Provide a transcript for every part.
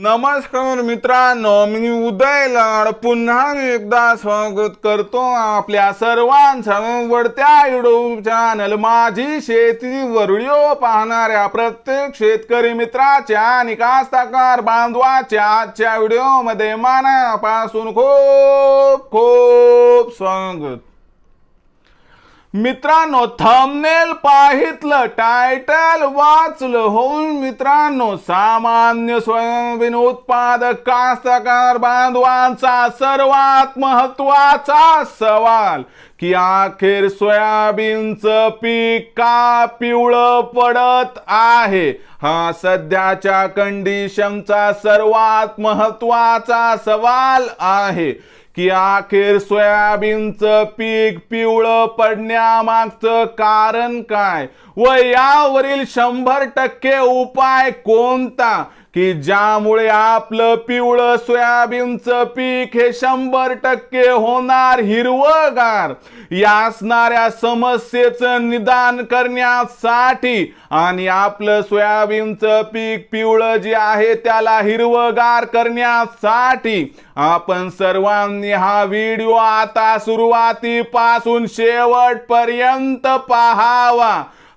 नमस्कार मित्रांनो मी उदय लाड. पुन्हा एकदा स्वागत करतो आपल्या सर्वांचं वडत्या युट्यूब चॅनल माझी शेती व्हिडिओ पाहणाऱ्या प्रत्येक शेतकरी मित्राच्या आणि कास्ताकार बांधवाच्या आजच्या व्हिडिओमध्ये मनापासून खूप खूप स्वागत. मित्रांनो थंबनेल पाहितलं टायटल वाचलं होऊन मित्रांनो सामान्य सोयाबीन उत्पादक कास्तकार बांधवांचा सर्वात महत्त्वाचा सवाल की अखेर सोयाबीनचं पीक का पिवळं पडत आहे? हा सध्याच्या कंडिशनचा सर्वात महत्त्वाचा सवाल आहे. की अखेर सोयाबीनचं पीक पिवळं पडण्यामागचं कारण काय? व यावरील शंभर टक्के उपाय कोणता? की ज्यामुळे आपलं पिवळं सोयाबीनचं पीक हे शंभर टक्के होणार हिरवगार. या असणाऱ्या समस्येचं निदान करण्यासाठी आणि आपलं सोयाबीनचं पीक पिवळं जे आहे त्याला हिरवगार करण्यासाठी आपण सर्वांनी हा व्हिडिओ आता सुरुवातीपासून शेवटपर्यंत पाहावा.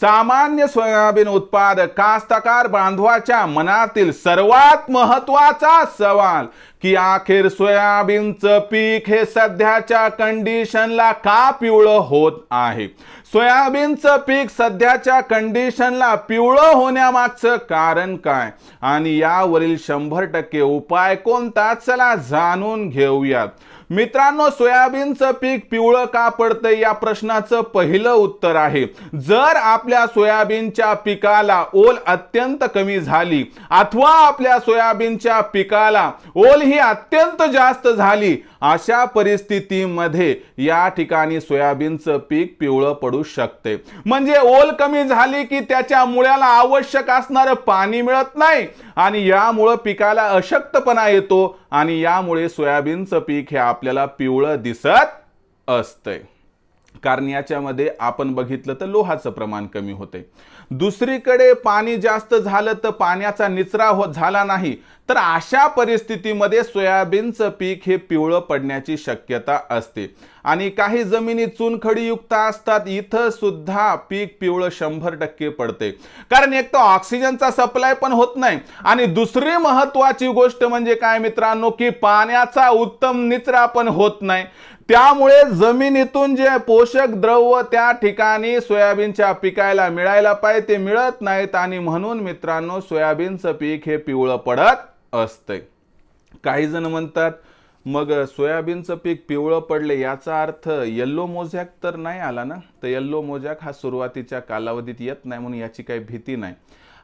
सामान्य सोयाबीन उत्पादक कास्तकार बांधवाच्या मनातील सर्वात महत्त्वाचा सवाल की अखेर सोयाबीनचं पीक हे सध्याच्या कंडिशनला का पिवळं होत आहे? सोयाबीनचं पीक सध्याच्या कंडिशनला पिवळं होण्यामागचं कारण काय? आणि यावरील शंभर टक्के उपाय कोणता? चला जाणून घेऊयात. मित्रांनो सोयाबीनचं पीक पिवळं का पडतं या प्रश्नाचं पहिलं उत्तर आहे. जर आपल्या सोयाबीनच्या पिकाला ओल अत्यंत कमी झाली अथवा आपल्या सोयाबीनच्या पिकाला ओल ही अत्यंत जास्त झाली अशा परिस्थितीमध्ये या ठिकाणी सोयाबीनचं पीक पिवळं पडू शकते. म्हणजे ओल कमी झाली की त्याच्या मुळ्याला आवश्यक असणारं पाणी मिळत नाही आणि यामुळं पिकाला अशक्तपणा येतो आणि यामुळे सोयाबीनचं पीक हे आपल्याला पिवळं दिसत असतंय. कारण याच्यामध्ये आपण बघितलं तर लोहाचं प्रमाण कमी होते दुसरीकडे पाणी जास्त झालं तर पाण्याचा निचरा हो झाला नाही. तर अशा परिस्थितीमध्ये सोयाबीनचं पीक हे पिवळं पडण्याची शक्यता असते. आणि काही जमिनी चुनखडीयुक्त असतात. इथं सुद्धा पीक पिवळं शंभर टक्के पडते. कारण एक तर ऑक्सिजनचा सप्लाय पण होत नाही. आणि दुसरी महत्वाची गोष्ट म्हणजे काय मित्रांनो की पाण्याचा उत्तम निचरा पण होत नाही. त्यामुळे जमिनीतून जे पोषक द्रव्य त्या ठिकाणी सोयाबीनच्या पिकायला मिळायला पाहिजे ते मिळत नाहीत आणि म्हणून मित्रांनो सोयाबीनचं पीक हे पिवळं पडत असतंय. काही जण म्हणतात मग सोयाबीनचं पीक पिवळं पडले याचा अर्थ येल्लो मोजॅक तर नाही आला ना? तर येल्लो मोजॅक हा सुरुवातीच्या कालावधीत येत नाही म्हणून याची काही भीती नाही.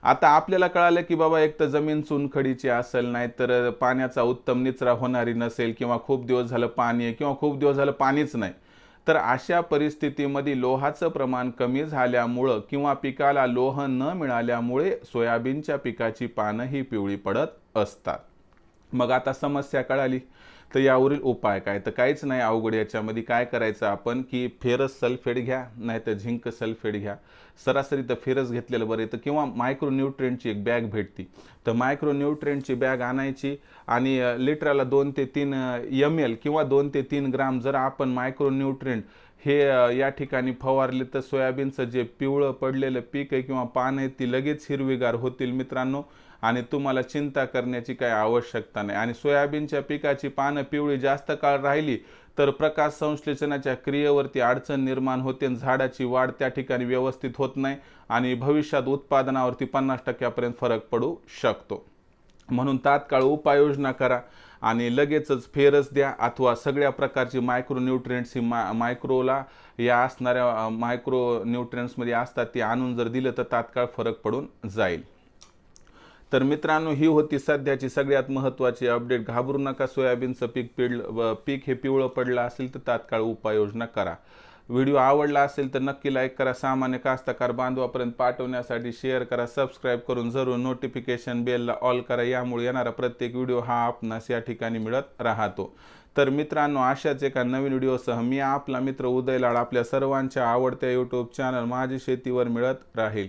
आता आपल्याला कळालं की बाबा एक तर जमीन चुनखडीची असेल नाही तर पाण्याचा उत्तम निचरा होणारी नसेल किंवा खूप दिवस झालं पाणी आहे किंवा खूप दिवस झालं पाणीच नाही. तर अशा परिस्थितीमध्ये लोहाचं प्रमाण कमी झाल्यामुळं किंवा पिकाला लोह न मिळाल्यामुळे सोयाबीनच्या पिकाची पानं ही पिवळी पडत असतात. मग आता समस्या कळाली. तर यावरील उपाय काय? तर काहीच नाही अवघड याच्यामध्ये. काय करायचं आपण? की फेरस सल्फेट घ्या नाही तर झिंक सल्फेट घ्या. सरासरी तर फेरस घेतलेलं बरं तर किंवा मायक्रोन्यूट्रेंटची एक बॅग भेटती. तर मायक्रोन्यूट्रेंटची बॅग आणायची आणि लिटराला दोन ते तीन एम एल किंवा दोन ते तीन ग्राम जर आपण मायक्रोन्यूट्रेंट हे या ठिकाणी फवारले तर सोयाबीनचं जे पिवळं पडलेलं पीक आहे किंवा पान आहे ती लगेच हिरवीगार होतील मित्रांनो. आणि तुम्हाला चिंता करण्याची काही आवश्यकता नाही. आणि सोयाबीनच्या पिकाची पानं पिवळी जास्त काळ राहिली तर प्रकाश संश्लेषणाच्या क्रियेवरती अडचण निर्माण होते आणि झाडाची वाढ त्या ठिकाणी व्यवस्थित होत नाही आणि भविष्यात उत्पादनावरती पन्नास टक्क्यापर्यंत फरक पडू शकतो. म्हणून तात्काळ उपाययोजना करा आणि लगेचच फेरस द्या अथवा सगळ्या प्रकारची मायक्रो न्यूट्रिएंट्स ही मा मायक्रोला या असणाऱ्या मायक्रो न्यूट्रिएंट्समध्ये असतात ती आणून जर दिलं तर तात्काळ फरक पडून जाईल. तर मित्रांनो ही होती सध्याची सगळ्यात महत्त्वाची अपडेट. घाबरू नका सोयाबीनचं पीक पिळलं व पीक हे पिवळं पडलं असेल तर तात्काळ उपाययोजना करा. व्हिडिओ आवडला असेल तर नक्की लाईक करा. सामान्य कास्तकार बांधवापर्यंत पाठवण्यासाठी शेअर करा. सबस्क्राईब करून जरूर नोटिफिकेशन बेलला ऑल करा. यामुळे येणारा प्रत्येक व्हिडिओ हा आपणास या ठिकाणी मिळत राहतो. तर मित्रांनो अशाच एका नवीन व्हिडिओसह मी आपला मित्र उदय लाड आपल्या सर्वांच्या आवडत्या यूट्यूब चॅनल माझी शेतीवर मिळत राहील.